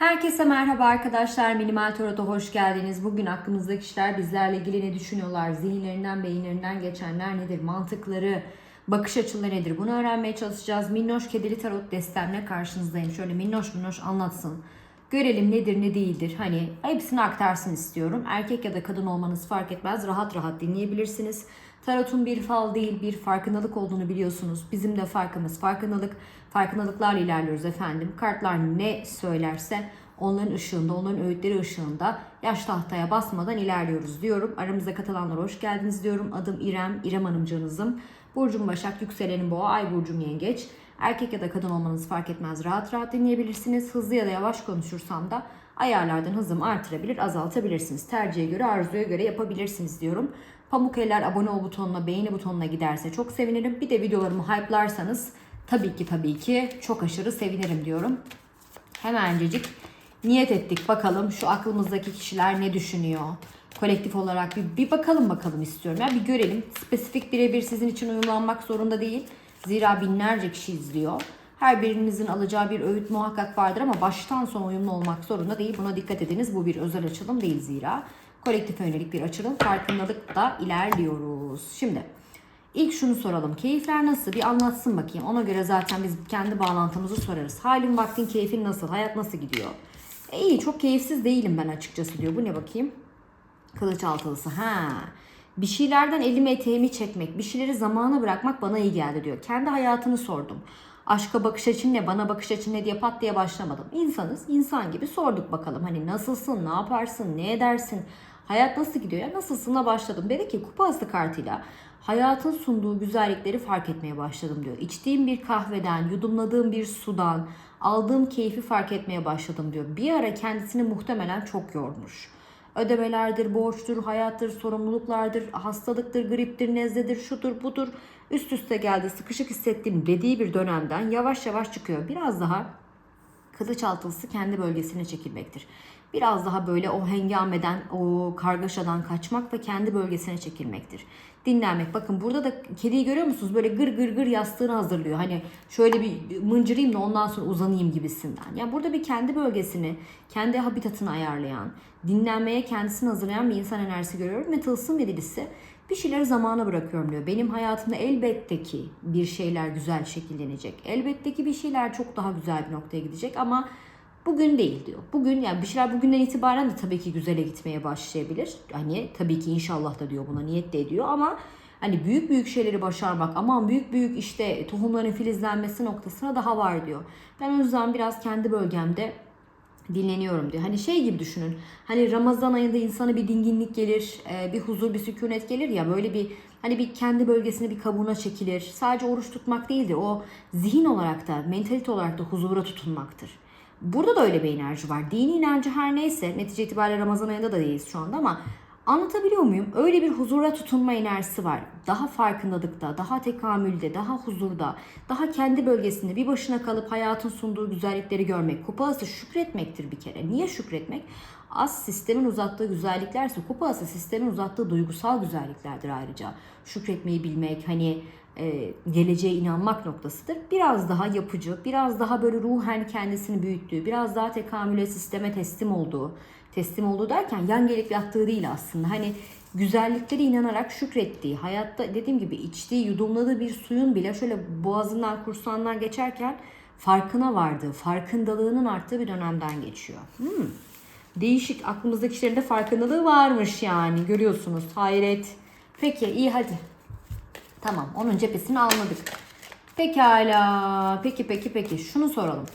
Herkese merhaba arkadaşlar. Minimal Tarot'a hoş geldiniz. Bugün aklımızdaki kişiler bizlerle ilgili ne düşünüyorlar? Zihinlerinden, beyinlerinden geçenler nedir? Mantıkları, bakış açıları nedir? Bunu öğrenmeye çalışacağız. Minnoş Kedili Tarot destemle karşınızdayım. Şöyle minnoş minnoş anlatsın. Görelim nedir ne değildir. Hani hepsini aktarsın istiyorum. Erkek ya da kadın olmanız fark etmez. Rahat rahat dinleyebilirsiniz. Tarotun bir fal değil bir farkındalık olduğunu biliyorsunuz. Bizim de farkımız farkındalık. Farkındalıklarla ilerliyoruz efendim. Kartlar ne söylerse onların ışığında, onların öğütleri ışığında yaş tahtaya basmadan ilerliyoruz diyorum. Aramıza katılanlara hoş geldiniz diyorum. Adım İrem, İrem Hanımcığınızım. Burcum Başak, yükselenim Boğa, Ay Burcum Yengeç. Erkek ya da kadın olmanız fark etmez. Rahat rahat dinleyebilirsiniz. Hızlı ya da yavaş konuşursam da ayarlardan hızımı artırabilir, azaltabilirsiniz. Tercihe göre, arzuya göre yapabilirsiniz diyorum. Pamuk eller abone ol butonuna, beğeni butonuna giderse çok sevinirim. Bir de videolarımı hype'larsanız tabii ki tabii ki çok aşırı sevinirim diyorum. Hemencecik niyet ettik bakalım şu aklımızdaki kişiler ne düşünüyor? Kolektif olarak bir, bir bakalım bakalım istiyorum. Yani bir görelim. Spesifik birebir sizin için uyumlanmak zorunda değil. Zira binlerce kişi izliyor. Her birinizin alacağı bir öğüt muhakkak vardır ama baştan sona uyumlu olmak zorunda değil. Buna dikkat ediniz. Bu bir özel açılım değil zira. Kolektif yönelik bir açılım. Farkındalıkta ilerliyoruz. Şimdi ilk şunu soralım. Keyifler nasıl? Bir anlatsın bakayım. Ona göre zaten biz kendi bağlantımızı sorarız. Halin vaktin keyfin nasıl? Hayat nasıl gidiyor? E iyi çok keyifsiz değilim ben açıkçası diyor. Bu ne bakayım? Kılıç altılısı. Ha. Bir şeylerden elimi eteğimi çekmek, bir şeyleri zamana bırakmak bana iyi geldi diyor. Kendi hayatını sordum. Aşka bakış açın ne, bana bakış açın ne diye pat diye başlamadım. İnsanız, insan gibi sorduk bakalım. Hani nasılsın, ne yaparsın, ne edersin, hayat nasıl gidiyor? Ya nasılsınla başladım. Dedi ki kupa aslı kartıyla hayatın sunduğu güzellikleri fark etmeye başladım diyor. İçtiğim bir kahveden, yudumladığım bir sudan, aldığım keyfi fark etmeye başladım diyor. Bir ara kendisini muhtemelen çok yormuş ödemelerdir, borçtur, hayattır, sorumluluklardır, hastalıktır, griptir, nezledir, şudur, budur. Üst üste geldi, sıkışık hissettiğim dediği bir dönemden yavaş yavaş çıkıyor. Biraz daha kılıç altılısı kendi bölgesine çekilmektir. Biraz daha böyle o hengameden, o kargaşadan kaçmak ve kendi bölgesine çekilmektir. Dinlenmek. Bakın burada da kediyi görüyor musunuz? Böyle gır gır gır yastığını hazırlıyor. Hani şöyle bir mıncırayım da ondan sonra uzanayım gibisinden. Yani burada bir kendi bölgesini, kendi habitatını ayarlayan, dinlenmeye kendisini hazırlayan bir insan enerjisi görüyorum. Ve tılsım yedilisi bir şeyleri zamana bırakıyorum diyor. Benim hayatımda elbette ki bir şeyler güzel şekillenecek. Elbette ki bir şeyler çok daha güzel bir noktaya gidecek ama bugün değil diyor. Bugün yani bir şeyler bugünden itibaren de tabii ki güzele gitmeye başlayabilir. Hani tabii ki inşallah da diyor buna niyet de ediyor ama hani büyük büyük şeyleri başarmak aman büyük büyük işte tohumların filizlenmesi noktasına daha var diyor. Ben o yüzden biraz kendi bölgemde dinleniyorum diyor. Hani şey gibi düşünün. Hani Ramazan ayında insana bir dinginlik gelir, e, bir huzur, bir sükunet gelir ya böyle bir hani bir kendi bölgesine bir kabuğuna çekilir. Sadece oruç tutmak değildir. O zihin olarak da, mentalite olarak da huzura tutunmaktır. Burada da öyle bir enerji var. Dini inancı her neyse, netice itibariyle Ramazan ayında da değiliz şu anda ama Anlatabiliyor muyum? Öyle bir huzura tutunma enerjisi var. Daha farkındalıkta, daha tekamülde, daha huzurda, daha kendi bölgesinde bir başına kalıp hayatın sunduğu güzellikleri görmek. Kupası şükretmektir bir kere. Niye şükretmek? Az sistemin uzattığı güzelliklerse kupası sistemin uzattığı duygusal güzelliklerdir ayrıca. Şükretmeyi bilmek, hani e, geleceğe inanmak noktasıdır. Biraz daha yapıcı, biraz daha böyle ruhen kendisini büyüttüğü, biraz daha tekamüle sisteme teslim olduğu, teslim olduğu derken yan gelip yattığı değil aslında. Hani güzelliklere inanarak şükrettiği, hayatta dediğim gibi içtiği, yudumladığı bir suyun bile şöyle boğazından, kursağından geçerken farkına vardığı, farkındalığının arttığı bir dönemden geçiyor. Hmm. Değişik aklımızdaki kişilerin de farkındalığı varmış yani görüyorsunuz. Hayret. Peki iyi hadi. Tamam onun cephesini anladık. Pekala. Peki peki peki şunu soralım.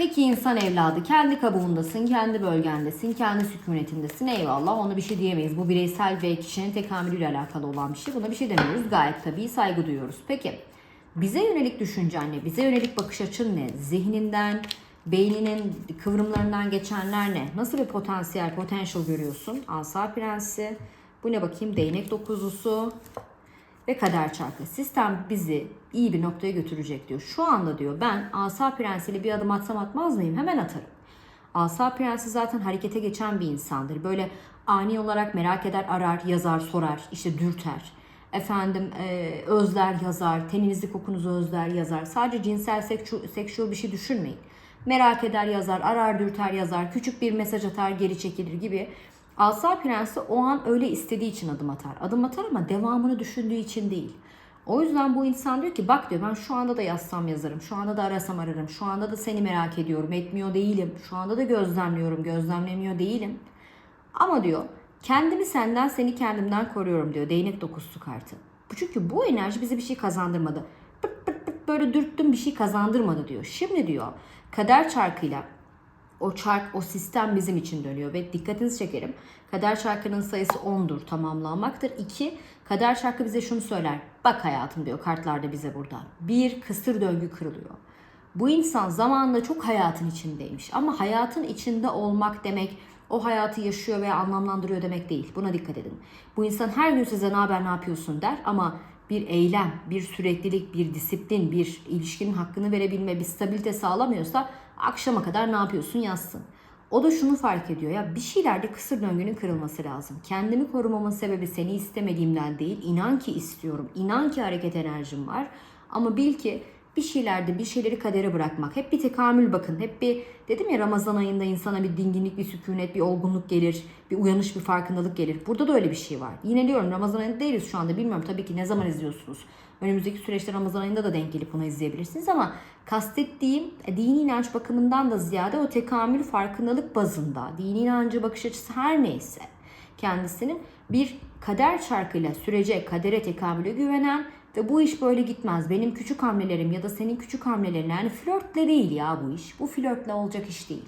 Peki insan evladı kendi kabuğundasın, kendi bölgendesin, kendi sükunetindesin. Eyvallah ona bir şey diyemeyiz. Bu bireysel ve kişinin tekamülüyle alakalı olan bir şey. Buna bir şey demiyoruz. Gayet tabii saygı duyuyoruz. Peki bize yönelik düşüncen ne? Bize yönelik bakış açın ne? Zihninden, beyninin kıvrımlarından geçenler ne? Nasıl bir potansiyel, potential görüyorsun? Asa prensi. Bu ne bakayım? Değnek dokuzlusu ve kader çarkı. Sistem bizi iyi bir noktaya götürecek diyor. Şu anda diyor ben asa prensiyle bir adım atsam atmaz mıyım? Hemen atarım. Asa prensi zaten harekete geçen bir insandır. Böyle ani olarak merak eder, arar, yazar, sorar, işte dürter. Efendim e, özler yazar, teninizli kokunuzu özler yazar. Sadece cinsel, seksüel bir şey düşünmeyin. Merak eder yazar, arar dürter yazar, küçük bir mesaj atar geri çekilir gibi. Asa Prensi o an öyle istediği için adım atar. Adım atar ama devamını düşündüğü için değil. O yüzden bu insan diyor ki bak diyor ben şu anda da yazsam yazarım. Şu anda da arasam ararım. Şu anda da seni merak ediyorum. Etmiyor değilim. Şu anda da gözlemliyorum. Gözlemlemiyor değilim. Ama diyor kendimi senden seni kendimden koruyorum diyor. Değnek dokusu kartı. Çünkü bu enerji bize bir şey kazandırmadı. Pırt pırt pırt böyle dürttüm bir şey kazandırmadı diyor. Şimdi diyor kader çarkıyla o çark, o sistem bizim için dönüyor ve dikkatinizi çekerim. Kader çarkının sayısı 10'dur, tamamlanmaktır. 2. Kader çarkı bize şunu söyler. Bak hayatım diyor kartlarda bize burada. Bir kısır döngü kırılıyor. Bu insan zamanında çok hayatın içindeymiş ama hayatın içinde olmak demek o hayatı yaşıyor veya anlamlandırıyor demek değil. Buna dikkat edin. Bu insan her gün size ne haber ne yapıyorsun der ama bir eylem, bir süreklilik, bir disiplin, bir ilişkinin hakkını verebilme, bir stabilite sağlamıyorsa akşama kadar ne yapıyorsun yazsın. O da şunu fark ediyor ya bir şeylerde kısır döngünün kırılması lazım. Kendimi korumamın sebebi seni istemediğimden değil. İnan ki istiyorum. İnan ki hareket enerjim var. Ama bil ki bir şeylerde bir şeyleri kadere bırakmak. Hep bir tekamül bakın. Hep bir dedim ya Ramazan ayında insana bir dinginlik, bir sükunet, bir olgunluk gelir. Bir uyanış, bir farkındalık gelir. Burada da öyle bir şey var. Yine diyorum Ramazan ayında değiliz şu anda. Bilmiyorum tabii ki ne zaman izliyorsunuz. Önümüzdeki süreçte Ramazan ayında da denk gelip bunu izleyebilirsiniz ama kastettiğim e, dini inanç bakımından da ziyade o tekamül farkındalık bazında dini inancı bakış açısı her neyse kendisinin bir kader çarkıyla sürece, kadere, tekamüle güvenen ve bu iş böyle gitmez. Benim küçük hamlelerim ya da senin küçük hamlelerin yani flörtle değil ya bu iş. Bu flörtle olacak iş değil.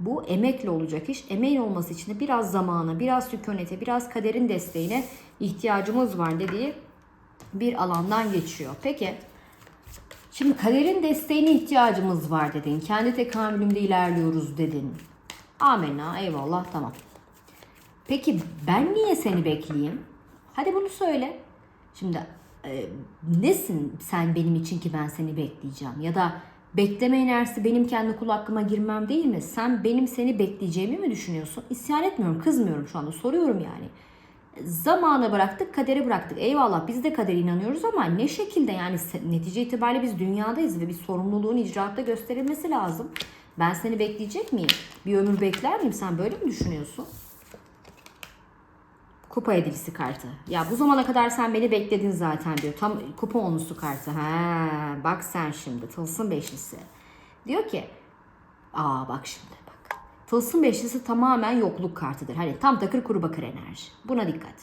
Bu emekle olacak iş. Emeğin olması için de biraz zamana, biraz sükunete, biraz kaderin desteğine ihtiyacımız var dediği bir alandan geçiyor. Peki şimdi kaderin desteğine ihtiyacımız var dedin. Kendi tekamülümde ilerliyoruz dedin. Amenna eyvallah tamam. Peki ben niye seni bekleyeyim? Hadi bunu söyle. Şimdi e, nesin sen benim için ki ben seni bekleyeceğim? Ya da bekleme enerjisi benim kendi kul hakkıma girmem değil mi? Sen benim seni bekleyeceğimi mi düşünüyorsun? İsyan etmiyorum, kızmıyorum şu anda. Soruyorum yani. Zamanı bıraktık, kaderi bıraktık. Eyvallah biz de kadere inanıyoruz ama ne şekilde yani netice itibariyle biz dünyadayız ve bir sorumluluğun icraatta gösterilmesi lazım. Ben seni bekleyecek miyim? Bir ömür bekler miyim? Sen böyle mi düşünüyorsun? Kupa edilisi kartı. Ya bu zamana kadar sen beni bekledin zaten diyor. Tam kupa onlusu kartı. Ha, bak sen şimdi tılsım beşlisi. Diyor ki aa bak şimdi bak. Tılsım beşlisi tamamen yokluk kartıdır. Hani tam takır kuru bakır enerji. Buna dikkat.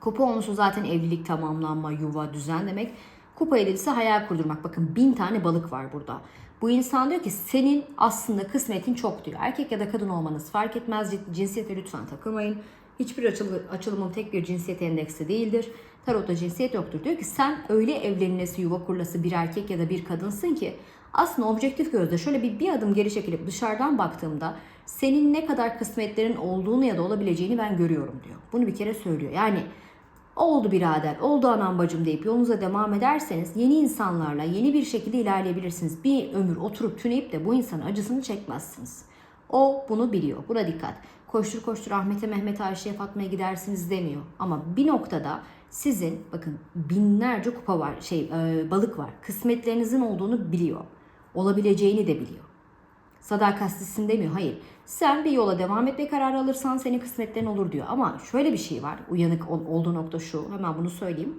Kupa onlusu zaten evlilik tamamlanma, yuva, düzen demek. Kupa edilisi hayal kurdurmak. Bakın bin tane balık var burada. Bu insan diyor ki senin aslında kısmetin çok diyor. Erkek ya da kadın olmanız fark etmez. Cinsiyete lütfen takılmayın. Hiçbir açılı, açılımın tek bir cinsiyet endeksi değildir. Tarotta cinsiyet yoktur. Diyor ki sen öyle evlenilesi, yuva kurulası bir erkek ya da bir kadınsın ki aslında objektif gözle şöyle bir, bir adım geri çekilip dışarıdan baktığımda senin ne kadar kısmetlerin olduğunu ya da olabileceğini ben görüyorum diyor. Bunu bir kere söylüyor. Yani oldu birader, oldu anam bacım deyip yolunuza devam ederseniz yeni insanlarla yeni bir şekilde ilerleyebilirsiniz. Bir ömür oturup tüneyip de bu insanın acısını çekmezsiniz. O bunu biliyor. Buna dikkat. Koştur koştur Ahmet'e, Mehmet'e, Ayşe'ye, Fatma'ya gidersiniz demiyor. Ama bir noktada sizin bakın binlerce kupa var, şey e, balık var. Kısmetlerinizin olduğunu biliyor. Olabileceğini de biliyor. Sadakatsizsin demiyor. Hayır. Sen bir yola devam etme kararı alırsan senin kısmetlerin olur diyor. Ama şöyle bir şey var. Uyanık ol- olduğu nokta şu. Hemen bunu söyleyeyim.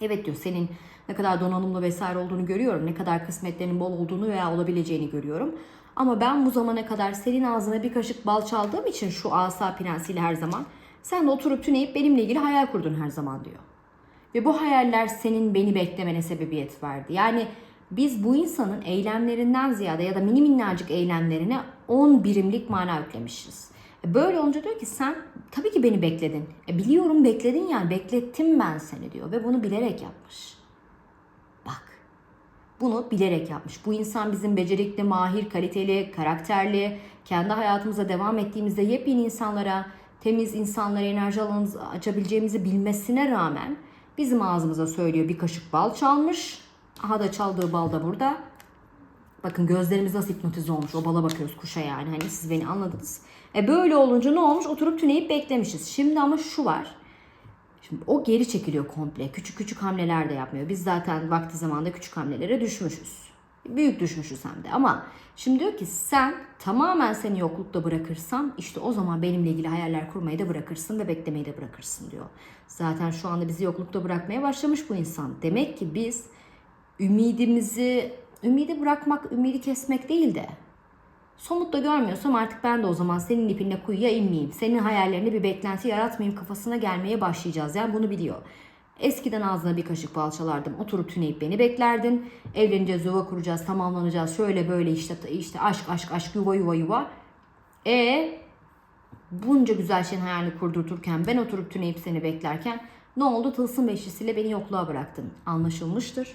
Evet diyor senin ne kadar donanımlı vesaire olduğunu görüyorum. Ne kadar kısmetlerinin bol olduğunu veya olabileceğini görüyorum. Ama ben bu zamana kadar senin ağzına bir kaşık bal çaldığım için şu asa prensiyle her zaman sen de oturup tüneyip benimle ilgili hayal kurdun her zaman diyor. Ve bu hayaller senin beni beklemene sebebiyet verdi. Yani biz bu insanın eylemlerinden ziyade ya da mini minnacık eylemlerine 10 birimlik mana yüklemişiz. E Böyle olunca diyor ki sen tabii ki beni bekledin. E biliyorum bekledin yani beklettim ben seni diyor ve bunu bilerek yapmış. Bunu bilerek yapmış. Bu insan bizim becerikli, mahir, kaliteli, karakterli, kendi hayatımıza devam ettiğimizde yepyeni insanlara, temiz insanlara enerji alanımızı açabileceğimizi bilmesine rağmen bizim ağzımıza söylüyor bir kaşık bal çalmış. Aha da çaldığı bal da burada. Bakın gözlerimiz nasıl hipnotize olmuş. O bala bakıyoruz kuşa yani. Hani siz beni anladınız. E böyle olunca ne olmuş? Oturup tüneyip beklemişiz. Şimdi ama şu var. Şimdi o geri çekiliyor komple. Küçük küçük hamleler de yapmıyor. Biz zaten vakti zamanda küçük hamlelere düşmüşüz. Büyük düşmüşüz hem de ama şimdi diyor ki sen tamamen seni yoklukta bırakırsam işte o zaman benimle ilgili hayaller kurmayı da bırakırsın ve beklemeyi de bırakırsın diyor. Zaten şu anda bizi yoklukta bırakmaya başlamış bu insan. Demek ki biz ümidimizi, ümidi bırakmak, ümidi kesmek değil de somut da görmüyorsam artık ben de o zaman senin ipinle kuyuya inmeyeyim. Senin hayallerine bir beklenti yaratmayayım kafasına gelmeye başlayacağız. Yani bunu biliyor. Eskiden ağzına bir kaşık bal çalardım. Oturup tüneyip beni beklerdin. Evleneceğiz, yuva kuracağız, tamamlanacağız. Şöyle böyle işte işte aşk aşk aşk yuva yuva yuva. E bunca güzel şeyin hayalini kurdurturken ben oturup tüneyip seni beklerken ne oldu? Tılsım beşlisiyle beni yokluğa bıraktın. Anlaşılmıştır.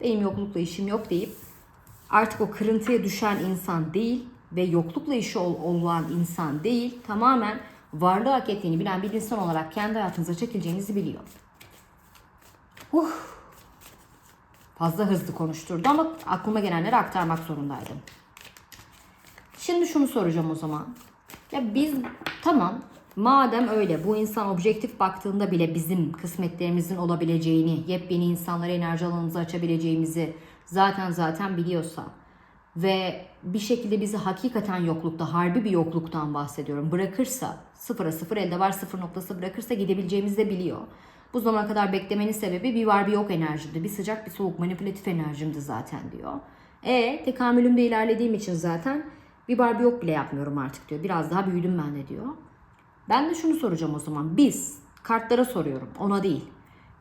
Benim yoklukla işim yok deyip artık o kırıntıya düşen insan değil ve yoklukla işi ol- olan insan değil tamamen varlığı hak ettiğini bilen bir insan olarak kendi hayatınıza çekileceğinizi biliyor. Uh. Fazla hızlı konuşturdu ama aklıma gelenleri aktarmak zorundaydım. Şimdi şunu soracağım o zaman. Ya biz tamam madem öyle bu insan objektif baktığında bile bizim kısmetlerimizin olabileceğini, yepyeni insanlara enerji alanımızı açabileceğimizi zaten zaten biliyorsa ve bir şekilde bizi hakikaten yoklukta, harbi bir yokluktan bahsediyorum. Bırakırsa, sıfıra sıfır elde var sıfır noktası bırakırsa gidebileceğimizi de biliyor. Bu zamana kadar beklemenin sebebi bir var bir yok enerjimdi. Bir sıcak bir soğuk manipülatif enerjimdi zaten diyor. E tekamülümde ilerlediğim için zaten bir var bir yok bile yapmıyorum artık diyor. Biraz daha büyüdüm ben de diyor. Ben de şunu soracağım o zaman. Biz kartlara soruyorum ona değil.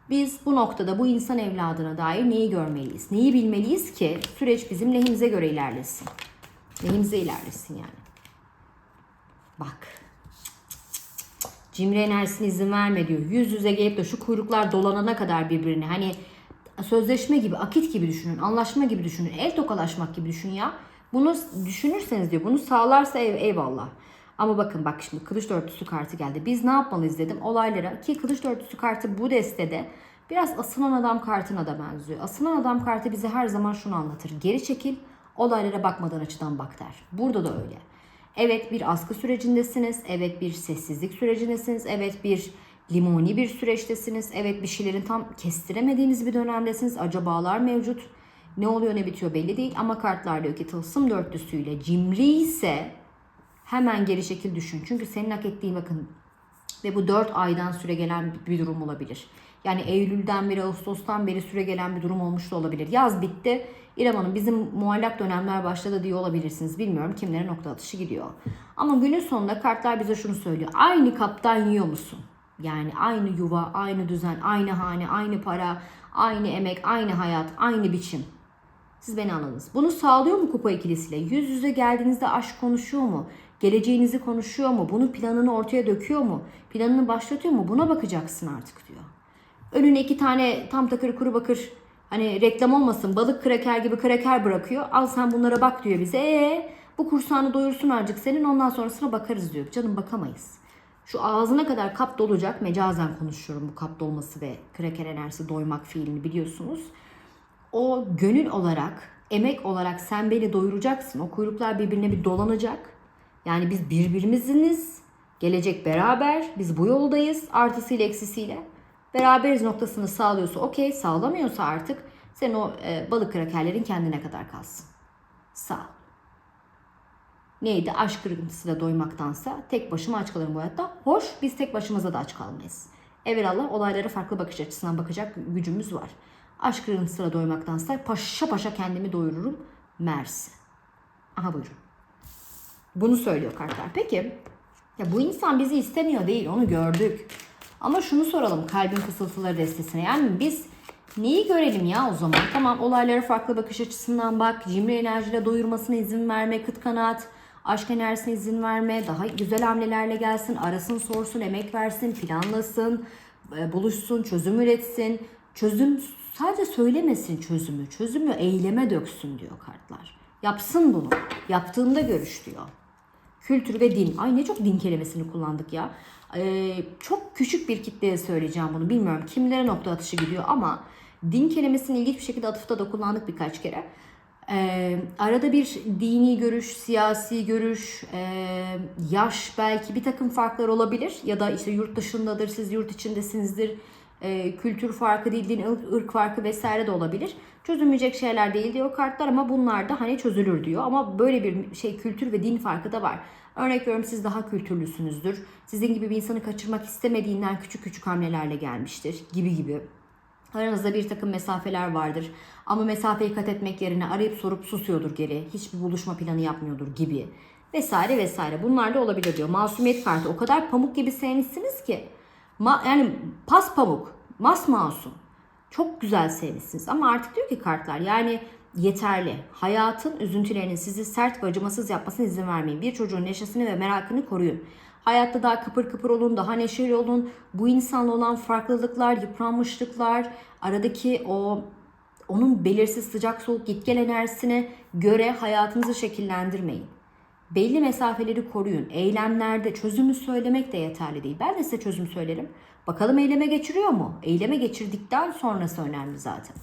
Biz bu noktada bu insan evladına dair neyi görmeliyiz? Neyi bilmeliyiz ki süreç bizim lehimize göre ilerlesin? Lehimize ilerlesin yani. Bak. Cimri enerjisine izin verme diyor. Yüz yüze gelip de şu kuyruklar dolanana kadar birbirine. Hani sözleşme gibi, akit gibi düşünün, anlaşma gibi düşünün, el tokalaşmak gibi düşünün ya. Bunu düşünürseniz diyor, bunu sağlarsa ev, eyvallah. Ama bakın bak şimdi kılıç dörtlüsü kartı geldi. Biz ne yapmalıyız dedim olaylara ki kılıç dörtlüsü kartı bu destede biraz asılan adam kartına da benziyor. Asılan adam kartı bize her zaman şunu anlatır. Geri çekil, olaylara bakmadan açıdan bak der. Burada da öyle. Evet bir askı sürecindesiniz. Evet bir sessizlik sürecindesiniz. Evet bir limoni bir süreçtesiniz. Evet bir şeylerin tam kestiremediğiniz bir dönemdesiniz. Acabalar mevcut. Ne oluyor ne bitiyor belli değil. Ama kartlar diyor ki tılsım dörtlüsüyle cimri ise hemen geri şekil düşün. Çünkü senin hak ettiğin bakın ve bu 4 aydan süre gelen bir durum olabilir. Yani Eylül'den beri, Ağustos'tan beri süre gelen bir durum olmuş da olabilir. Yaz bitti. İrem Hanım bizim muallak dönemler başladı diye olabilirsiniz. Bilmiyorum kimlere nokta atışı gidiyor. Ama günün sonunda kartlar bize şunu söylüyor. Aynı kaptan yiyor musun? Yani aynı yuva, aynı düzen, aynı hane, aynı para, aynı emek, aynı hayat, aynı biçim. Siz beni anladınız. Bunu sağlıyor mu kupa ikilisiyle? Yüz yüze geldiğinizde aşk konuşuyor mu? Geleceğinizi konuşuyor mu? Bunun planını ortaya döküyor mu? Planını başlatıyor mu? Buna bakacaksın artık diyor. Önüne iki tane tam takır kuru bakır hani reklam olmasın balık kraker gibi kraker bırakıyor. Al sen bunlara bak diyor bize. Ee, bu kursağını doyursun artık senin ondan sonrasına bakarız diyor. Canım bakamayız. Şu ağzına kadar kap dolacak mecazen konuşuyorum bu kap dolması ve kraker enerjisi doymak fiilini biliyorsunuz. O gönül olarak, emek olarak sen beni doyuracaksın. O kuyruklar birbirine bir dolanacak. Yani biz birbirimiziniz. Gelecek beraber. Biz bu yoldayız. Artısıyla eksisiyle. Beraberiz noktasını sağlıyorsa okey. Sağlamıyorsa artık sen o e, balık krakerlerin kendine kadar kalsın. Sağ. Neydi? Aşk kırıntısıyla doymaktansa tek başıma aç kalırım bu hayatta. Hoş biz tek başımıza da aç kalmayız. Evelallah olaylara farklı bakış açısından bakacak gücümüz var. Aşk kırıntısıyla doymaktansa paşa paşa kendimi doyururum. Mersi. Aha buyurun. Bunu söylüyor kartlar. Peki ya bu insan bizi istemiyor değil onu gördük. Ama şunu soralım kalbin fısıltıları destesine. Yani biz neyi görelim ya o zaman? Tamam olaylara farklı bakış açısından bak. Cimri enerjiyle doyurmasına izin verme. Kıt kanaat. Aşk enerjisine izin verme. Daha güzel hamlelerle gelsin. Arasın sorsun. Emek versin. Planlasın. e, Buluşsun. Çözüm üretsin. Çözüm sadece söylemesin çözümü. Çözümü eyleme döksün diyor kartlar. Yapsın bunu. Yaptığında görüş diyor. Kültür ve din. Ay ne çok din kelimesini kullandık ya. Ee, çok küçük bir kitleye söyleyeceğim bunu. Bilmiyorum kimlere nokta atışı gidiyor ama din kelimesini ilginç bir şekilde atıfta da kullandık birkaç kere. Ee, arada bir dini görüş, siyasi görüş, e, yaş belki bir takım farklar olabilir. Ya da işte yurt dışındadır, siz yurt içindesinizdir. E, kültür farkı, dil, din, ırk farkı vesaire de olabilir. Çözülmeyecek şeyler değil diyor kartlar ama bunlar da hani çözülür diyor. Ama böyle bir şey kültür ve din farkı da var. Örnek veriyorum siz daha kültürlüsünüzdür. Sizin gibi bir insanı kaçırmak istemediğinden küçük küçük hamlelerle gelmiştir gibi gibi. Aranızda bir takım mesafeler vardır. Ama mesafeyi kat etmek yerine arayıp sorup susuyordur geri. Hiçbir buluşma planı yapmıyordur gibi. Vesaire vesaire. Bunlar da olabilir diyor. Masumiyet kartı. O kadar pamuk gibi sevmişsiniz ki. Ma- yani pas pamuk. Mas masum. Çok güzel sevmişsiniz. Ama artık diyor ki kartlar yani yeterli. Hayatın üzüntülerinin sizi sert ve acımasız yapmasına izin vermeyin. Bir çocuğun neşesini ve merakını koruyun. Hayatta daha kıpır kıpır olun, daha neşeli olun. Bu insanla olan farklılıklar, yıpranmışlıklar, aradaki o onun belirsiz sıcak soğuk git gel enerjisine göre hayatınızı şekillendirmeyin. Belli mesafeleri koruyun. Eylemlerde çözümü söylemek de yeterli değil. Ben de size çözüm söylerim. Bakalım eyleme geçiriyor mu? Eyleme geçirdikten sonrası önemli zaten.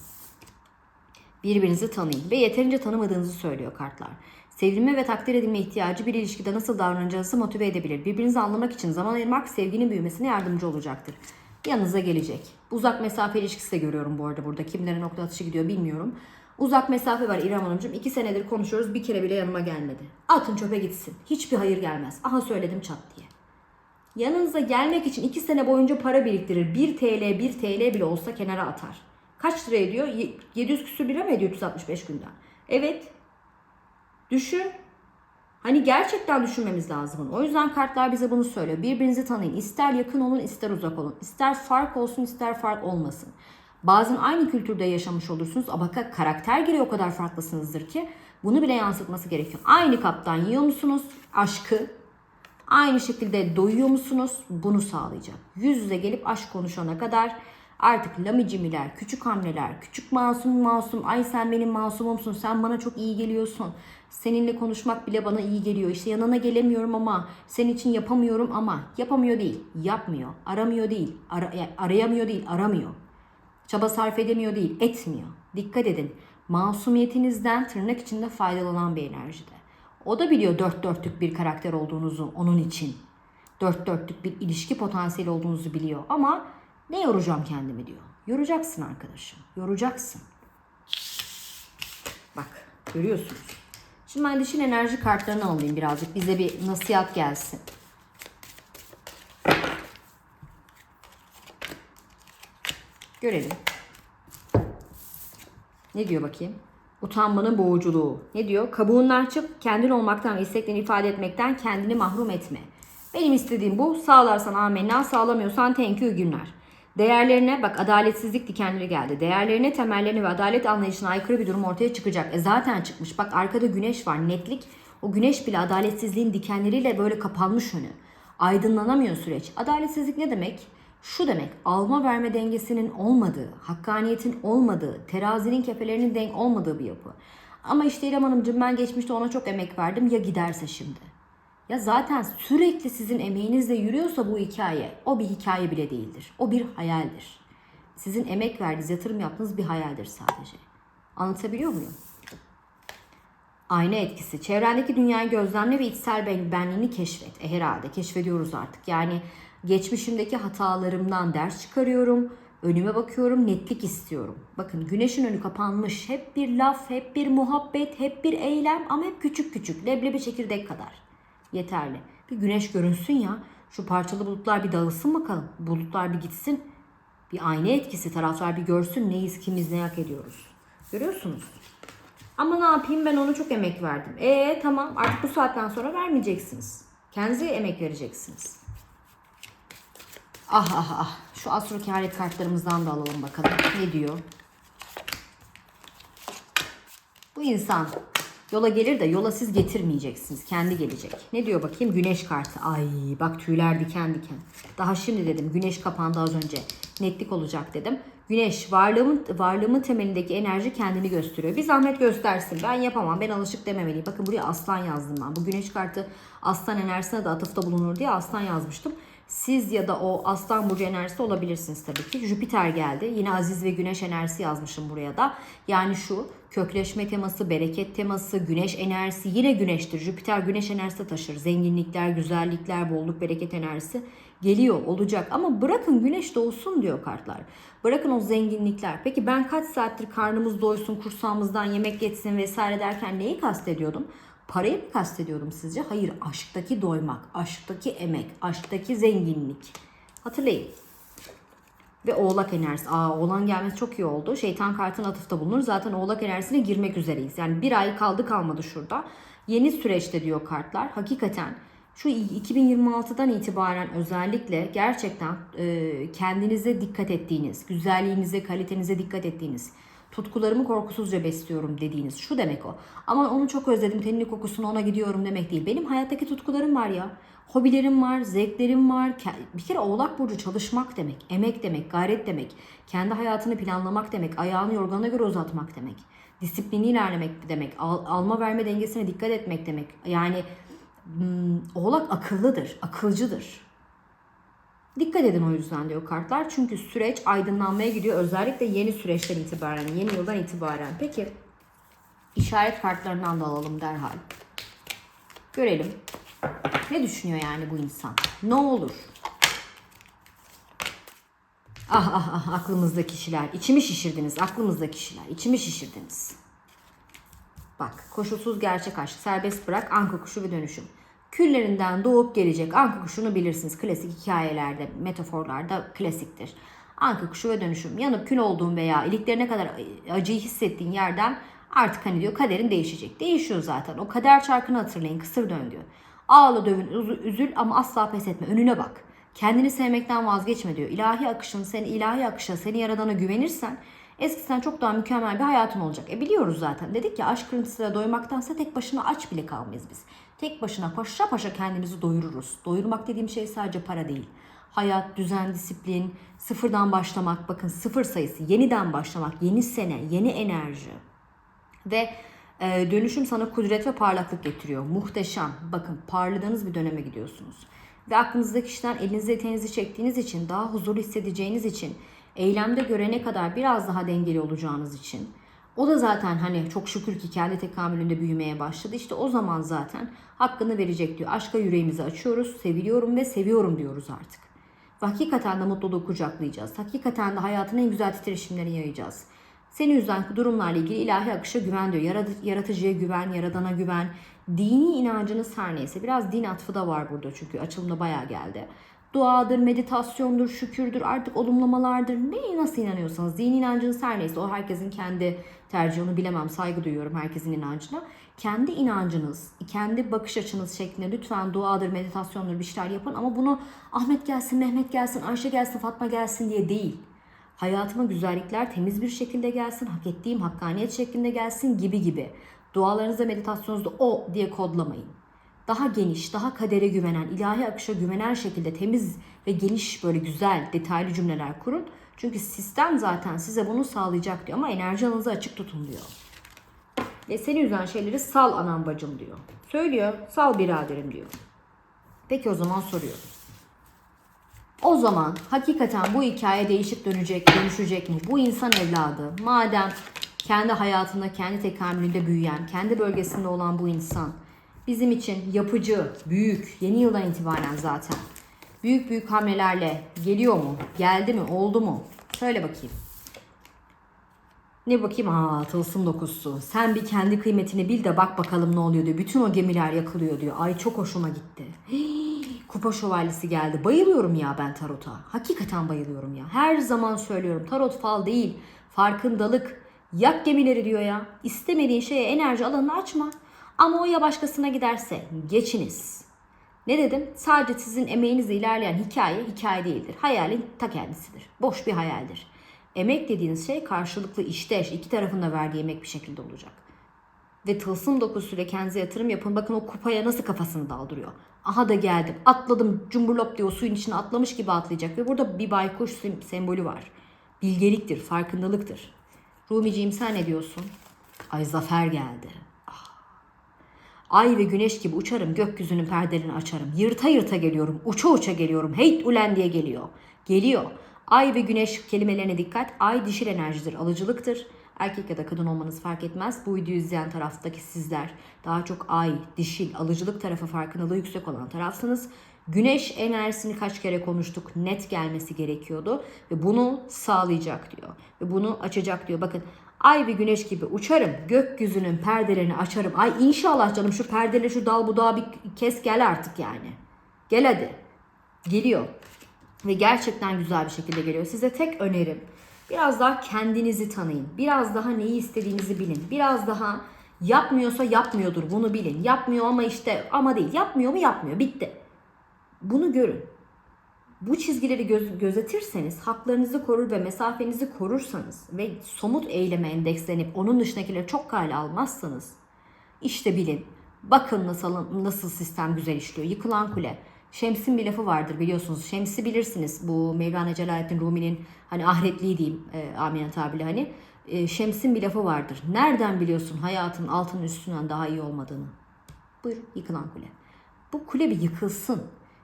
Birbirinizi tanıyın ve yeterince tanımadığınızı söylüyor kartlar. Sevilme ve takdir edilme ihtiyacı bir ilişkide nasıl davranacağınızı motive edebilir. Birbirinizi anlamak için zaman ayırmak sevginin büyümesine yardımcı olacaktır. Yanınıza gelecek. Uzak mesafe ilişkisi de görüyorum bu arada burada. Kimlere nokta atışı gidiyor bilmiyorum. Uzak mesafe var İrem Hanımcığım. İki senedir konuşuyoruz. Bir kere bile yanıma gelmedi. Atın çöpe gitsin. Hiçbir hayır gelmez. Aha söyledim çat diye. Yanınıza gelmek için 2 sene boyunca para biriktirir. 1 TL 1 TL bile olsa kenara atar. Kaç lira ediyor? Ye- 700 küsür lira mı ediyor 365 günden? Evet. Düşün. Hani gerçekten düşünmemiz lazım. O yüzden kartlar bize bunu söylüyor. Birbirinizi tanıyın. İster yakın olun, ister uzak olun. İster fark olsun, ister fark olmasın. Bazen aynı kültürde yaşamış olursunuz ama ka- karakter gereği o kadar farklısınızdır ki bunu bile yansıtması gerekiyor. Aynı kaptan yiyor musunuz? Aşkı, Aynı şekilde doyuyor musunuz? Bunu sağlayacak. Yüz yüze gelip aşk konuşana kadar artık lamicimiler, küçük hamleler, küçük masum masum, ay sen benim masumumsun, sen bana çok iyi geliyorsun. Seninle konuşmak bile bana iyi geliyor. İşte yanına gelemiyorum ama senin için yapamıyorum ama yapamıyor değil, yapmıyor. Aramıyor değil, ara- arayamıyor değil, aramıyor. Çaba sarf edemiyor değil, etmiyor. Dikkat edin. Masumiyetinizden tırnak içinde faydalanan bir enerjide. O da biliyor dört dörtlük bir karakter olduğunuzu onun için. Dört dörtlük bir ilişki potansiyeli olduğunuzu biliyor. Ama ne yoracağım kendimi diyor. Yoracaksın arkadaşım. Yoracaksın. Bak görüyorsunuz. Şimdi ben dişin enerji kartlarını alayım birazcık. Bize bir nasihat gelsin. Görelim. Ne diyor bakayım? Utanmanın boğuculuğu. Ne diyor? Kabuğundan çık, kendin olmaktan ve isteklerini ifade etmekten kendini mahrum etme. Benim istediğim bu. Sağlarsan amenna, sağlamıyorsan you günler. Değerlerine bak adaletsizlik dikenleri geldi. Değerlerine, temellerine ve adalet anlayışına aykırı bir durum ortaya çıkacak. E zaten çıkmış. Bak arkada güneş var. Netlik. O güneş bile adaletsizliğin dikenleriyle böyle kapanmış önü. Aydınlanamıyor süreç. Adaletsizlik ne demek? Şu demek alma verme dengesinin olmadığı, hakkaniyetin olmadığı, terazinin kefelerinin denk olmadığı bir yapı. Ama işte İrem Hanımcığım ben geçmişte ona çok emek verdim ya giderse şimdi. Ya zaten sürekli sizin emeğinizle yürüyorsa bu hikaye o bir hikaye bile değildir. O bir hayaldir. Sizin emek verdiğiniz, yatırım yaptığınız bir hayaldir sadece. Anlatabiliyor muyum? Ayna etkisi. Çevrendeki dünyayı gözlemle ve içsel ben- benliğini keşfet. E herhalde keşfediyoruz artık. Yani geçmişimdeki hatalarımdan ders çıkarıyorum. Önüme bakıyorum, netlik istiyorum. Bakın güneşin önü kapanmış. Hep bir laf, hep bir muhabbet, hep bir eylem ama hep küçük küçük. Leblebi çekirdek kadar. Yeterli. Bir güneş görünsün ya. Şu parçalı bulutlar bir dağılsın bakalım. Bulutlar bir gitsin. Bir ayna etkisi taraflar bir görsün neyiz, kimiz, ne hak ediyoruz. Görüyorsunuz. Ama ne yapayım ben ona çok emek verdim. E tamam artık bu saatten sonra vermeyeceksiniz. Kendinize emek vereceksiniz. Ah ah ah. Şu astro kehanet kartlarımızdan da alalım bakalım. Ne diyor? Bu insan yola gelir de yola siz getirmeyeceksiniz. Kendi gelecek. Ne diyor bakayım? Güneş kartı. Ay bak tüyler diken diken. Daha şimdi dedim güneş kapandı az önce. Netlik olacak dedim. Güneş varlığımın varlığımın temelindeki enerji kendini gösteriyor. Bir zahmet göstersin. Ben yapamam. Ben alışık dememeliyim. Bakın buraya aslan yazdım ben. Bu güneş kartı aslan enerjisine de atıfta bulunur diye aslan yazmıştım. Siz ya da o Aslan Burcu enerjisi olabilirsiniz tabii ki. Jüpiter geldi. Yine Aziz ve Güneş enerjisi yazmışım buraya da. Yani şu kökleşme teması, bereket teması, güneş enerjisi yine güneştir. Jüpiter güneş enerjisi taşır. Zenginlikler, güzellikler, bolluk, bereket enerjisi geliyor, olacak. Ama bırakın güneş doğsun diyor kartlar. Bırakın o zenginlikler. Peki ben kaç saattir karnımız doysun, kursağımızdan yemek geçsin vesaire derken neyi kastediyordum? Parayı mı kastediyordum sizce? Hayır, aşktaki doymak, aşktaki emek, aşktaki zenginlik. Hatırlayın. Ve oğlak enerjisi. Aa oğlan gelmesi çok iyi oldu. Şeytan kartın atıfta bulunur. Zaten oğlak enerjisine girmek üzereyiz. Yani bir ay kaldı kalmadı şurada. Yeni süreçte diyor kartlar. Hakikaten şu 2026'dan itibaren özellikle gerçekten e, kendinize dikkat ettiğiniz, güzelliğinize, kalitenize dikkat ettiğiniz, tutkularımı korkusuzca besliyorum dediğiniz şu demek o. Ama onu çok özledim, tenini kokusuna ona gidiyorum demek değil. Benim hayattaki tutkularım var ya. Hobilerim var, zevklerim var. Bir kere Oğlak Burcu çalışmak demek, emek demek, gayret demek. Kendi hayatını planlamak demek, ayağını yorgana göre uzatmak demek. Disiplinli ilerlemek demek, al- alma verme dengesine dikkat etmek demek. Yani hmm, Oğlak akıllıdır, akılcıdır. Dikkat edin o yüzden diyor kartlar. Çünkü süreç aydınlanmaya gidiyor. Özellikle yeni süreçten itibaren, yeni yıldan itibaren. Peki işaret kartlarından da alalım derhal. Görelim. Ne düşünüyor yani bu insan? Ne olur? Ah ah ah aklımızda kişiler. İçimi şişirdiniz aklımızda kişiler. İçimi şişirdiniz. Bak koşulsuz gerçek aşk serbest bırak anka kuşu ve dönüşüm. Küllerinden doğup gelecek anka kuşunu bilirsiniz. Klasik hikayelerde, metaforlarda klasiktir. Anka kuşu ve dönüşüm. Yanıp kül olduğun veya iliklerine kadar acıyı hissettiğin yerden artık hani diyor kaderin değişecek. Değişiyor zaten. O kader çarkını hatırlayın kısır döngü. Ağla dövün üz- üzül ama asla pes etme önüne bak. Kendini sevmekten vazgeçme diyor. İlahi akışın seni ilahi akışa seni yaradana güvenirsen eskisinden çok daha mükemmel bir hayatın olacak. E biliyoruz zaten. Dedik ya aşk kırıntısıyla doymaktansa tek başına aç bile kalmayız biz. Tek başına paşa paşa kendimizi doyururuz. Doyurmak dediğim şey sadece para değil. Hayat, düzen, disiplin, sıfırdan başlamak, bakın sıfır sayısı, yeniden başlamak, yeni sene, yeni enerji. Ve e, dönüşüm sana kudret ve parlaklık getiriyor. Muhteşem. Bakın parladığınız bir döneme gidiyorsunuz. Ve aklınızdaki kişiden elinizi eteğinizi çektiğiniz için, daha huzurlu hissedeceğiniz için, eylemde görene kadar biraz daha dengeli olacağınız için. O da zaten hani çok şükür ki kendi tekamülünde büyümeye başladı. İşte o zaman zaten hakkını verecek diyor. Aşka yüreğimizi açıyoruz, seviliyorum ve seviyorum diyoruz artık. Hakikaten de mutluluğu kucaklayacağız. Hakikaten de hayatın en güzel titreşimlerini yayacağız. Seni üzen durumlarla ilgili ilahi akışa güven diyor. Yarat- Yaratıcıya güven, yaradana güven. Dini inancınız her neyse. Biraz din atfı da var burada çünkü açılımda bayağı geldi. Duadır, meditasyondur, şükürdür, artık olumlamalardır. Neye nasıl inanıyorsanız, dini inancınız her neyse. O herkesin kendi tercihi, bilemem. Saygı duyuyorum herkesin inancına. Kendi inancınız, kendi bakış açınız şeklinde lütfen duadır, meditasyondur bir şeyler yapın. Ama bunu Ahmet gelsin, Mehmet gelsin, Ayşe gelsin, Fatma gelsin diye değil. Hayatıma güzellikler temiz bir şekilde gelsin, hak ettiğim hakkaniyet şeklinde gelsin gibi gibi. Dualarınızda, meditasyonunuzda o diye kodlamayın. Daha geniş, daha kadere güvenen, ilahi akışa güvenen şekilde temiz ve geniş böyle güzel, detaylı cümleler kurun. Çünkü sistem zaten size bunu sağlayacak diyor ama enerji alanınızı açık tutun diyor. Ve seni üzen şeyleri sal anam bacım diyor. Söylüyor, sal biraderim diyor. Peki o zaman soruyorum. O zaman hakikaten bu hikaye değişip dönecek, dönüşecek mi? Bu insan evladı madem kendi hayatında, kendi tekamülünde büyüyen, kendi bölgesinde olan bu insan bizim için yapıcı, büyük, yeni yıldan itibaren zaten büyük büyük hamlelerle geliyor mu? Geldi mi? Oldu mu? Söyle bakayım. Ne bakayım? Aa tılsım dokusu. Sen bir kendi kıymetini bil de bak bakalım ne oluyor diyor. Bütün o gemiler yakılıyor diyor. Ay çok hoşuma gitti. Kupa şövalyesi geldi. Bayılıyorum ya ben tarota. Hakikaten bayılıyorum ya. Her zaman söylüyorum. Tarot fal değil. Farkındalık. Yak gemileri diyor ya. İstemediğin şeye enerji alanını açma. Ama o ya başkasına giderse geçiniz. Ne dedim? Sadece sizin emeğinizle ilerleyen hikaye hikaye değildir. Hayalin ta kendisidir. Boş bir hayaldir. Emek dediğiniz şey karşılıklı işteş, iki tarafın da verdiği emek bir şekilde olacak. Ve tılsım dokusuyla kendinize yatırım yapın. Bakın o kupaya nasıl kafasını daldırıyor. Aha da geldim. Atladım. Cumburlop diyor suyun içine atlamış gibi atlayacak. Ve burada bir baykuş sem- sembolü var. Bilgeliktir, farkındalıktır. Rumiciğim sen ne diyorsun? Ay zafer geldi. Ay ve güneş gibi uçarım, gökyüzünün perdelerini açarım. Yırta yırta geliyorum, uça uça geliyorum. Heyt ulen diye geliyor. Geliyor. Ay ve güneş kelimelerine dikkat. Ay dişil enerjidir, alıcılıktır. Erkek ya da kadın olmanız fark etmez. Bu videoyu izleyen taraftaki sizler daha çok ay, dişil, alıcılık tarafı farkındalığı yüksek olan tarafsınız. Güneş enerjisini kaç kere konuştuk. Net gelmesi gerekiyordu. Ve bunu sağlayacak diyor. Ve bunu açacak diyor. Bakın ay ve güneş gibi uçarım. Gökyüzünün perdelerini açarım. Ay inşallah canım şu perdeleri şu dal budağı bir kes gel artık yani. Gel hadi. Geliyor. Ve gerçekten güzel bir şekilde geliyor. Size tek önerim biraz daha kendinizi tanıyın. Biraz daha neyi istediğinizi bilin. Biraz daha yapmıyorsa yapmıyordur bunu bilin. Yapmıyor ama işte ama değil. Yapmıyor mu yapmıyor. Bitti. Bunu görün. Bu çizgileri göz, gözetirseniz, haklarınızı korur ve mesafenizi korursanız ve somut eyleme endekslenip onun dışındakileri çok kale almazsanız işte bilin. Bakın nasıl nasıl sistem güzel işliyor. Yıkılan kule. Şems'in bir lafı vardır biliyorsunuz. Şems'i bilirsiniz. Bu Mevlana Celaleddin Rumi'nin hani ahiretliği diyeyim e, Amine tabirle hani. E, Şems'in bir lafı vardır. Nereden biliyorsun hayatın altının üstünden daha iyi olmadığını? Buyur yıkılan kule. Bu kule bir yıkılsın.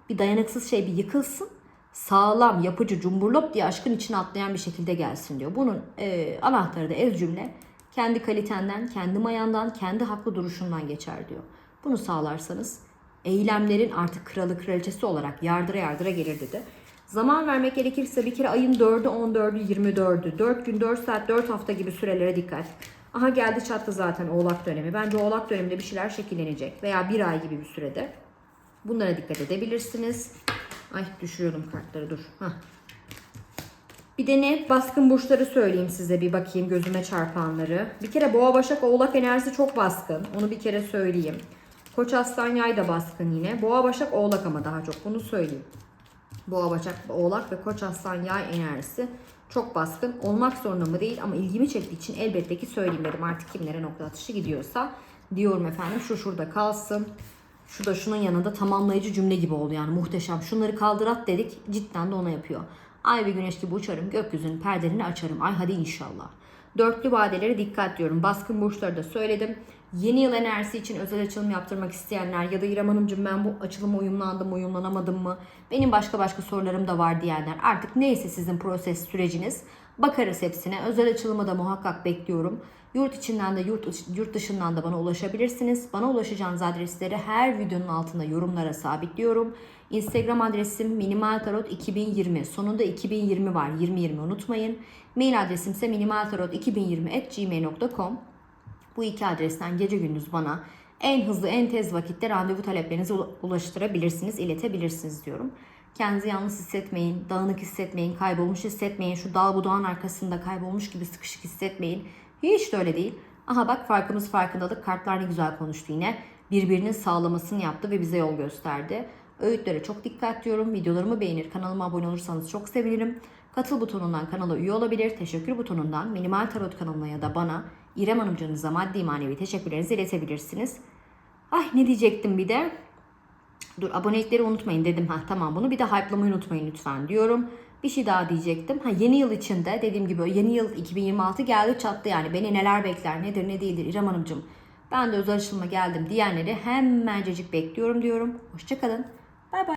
Bir dayanıksız şey bir yıkılsın. Sağlam, yapıcı, cumburlop diye aşkın içine atlayan bir şekilde gelsin diyor. Bunun e, anahtarı da ez cümle kendi kalitenden, kendi mayandan, kendi haklı duruşundan geçer diyor. Bunu sağlarsanız eylemlerin artık kralı kraliçesi olarak yardıra yardıra gelir dedi. Zaman vermek gerekirse bir kere ayın 4'ü, 14'ü, 24'ü, 4 gün, 4 saat, 4 hafta gibi sürelere dikkat. Aha geldi çattı zaten oğlak dönemi. Bence oğlak döneminde bir şeyler şekillenecek veya bir ay gibi bir sürede. Bunlara dikkat edebilirsiniz. Ay düşürüyordum kartları dur. Hah. Bir de ne? Baskın burçları söyleyeyim size bir bakayım gözüme çarpanları. Bir kere boğa başak oğlak enerjisi çok baskın. Onu bir kere söyleyeyim. Koç aslan yay da baskın yine. Boğa başak oğlak ama daha çok bunu söyleyeyim. Boğa başak oğlak ve koç aslan yay enerjisi çok baskın. Olmak zorunda mı değil ama ilgimi çektiği için elbette ki söyleyeyim dedim. Artık kimlere nokta atışı gidiyorsa diyorum efendim şu şurada kalsın. Şu da şunun yanında tamamlayıcı cümle gibi oldu yani muhteşem. Şunları kaldırat dedik cidden de ona yapıyor. Ay ve güneş gibi uçarım gökyüzünün perdelerini açarım. Ay hadi inşallah. Dörtlü vadelere dikkat diyorum. Baskın burçları da söyledim. Yeni yıl enerjisi için özel açılım yaptırmak isteyenler ya da İrem Hanımcığım ben bu açılıma uyumlandım uyumlanamadım mı? Benim başka başka sorularım da var diyenler. Artık neyse sizin proses süreciniz. Bakarız hepsine. Özel açılıma da muhakkak bekliyorum. Yurt içinden de yurt, yurt dışından da bana ulaşabilirsiniz. Bana ulaşacağınız adresleri her videonun altında yorumlara sabitliyorum. Instagram adresim minimaltarot2020. Sonunda 2020 var. 2020 unutmayın. Mail adresim ise minimaltarot2020@gmail.com. Bu iki adresten gece gündüz bana en hızlı en tez vakitte randevu taleplerinizi ulaştırabilirsiniz, iletebilirsiniz diyorum. Kendinizi yalnız hissetmeyin, dağınık hissetmeyin, kaybolmuş hissetmeyin, şu dağ budağın arkasında kaybolmuş gibi sıkışık hissetmeyin. Hiç de öyle değil. Aha bak farkımız farkındalık. Kartlar ne güzel konuştu yine. Birbirinin sağlamasını yaptı ve bize yol gösterdi. Öğütlere çok dikkat diyorum. Videolarımı beğenir, kanalıma abone olursanız çok sevinirim. Katıl butonundan kanala üye olabilir. Teşekkür butonundan Minimal Tarot kanalına ya da bana İrem Hanımcanıza maddi manevi teşekkürlerinizi iletebilirsiniz. Ay ne diyecektim bir de. Dur abonelikleri unutmayın dedim. Ha tamam bunu bir de hype'lamayı unutmayın lütfen diyorum. Bir şey daha diyecektim. Ha yeni yıl içinde dediğim gibi yeni yıl 2026 geldi çattı yani. Beni neler bekler nedir ne değildir İrem Hanımcığım. Ben de özel açılıma geldim diyenleri hemencecik bekliyorum diyorum. Hoşçakalın.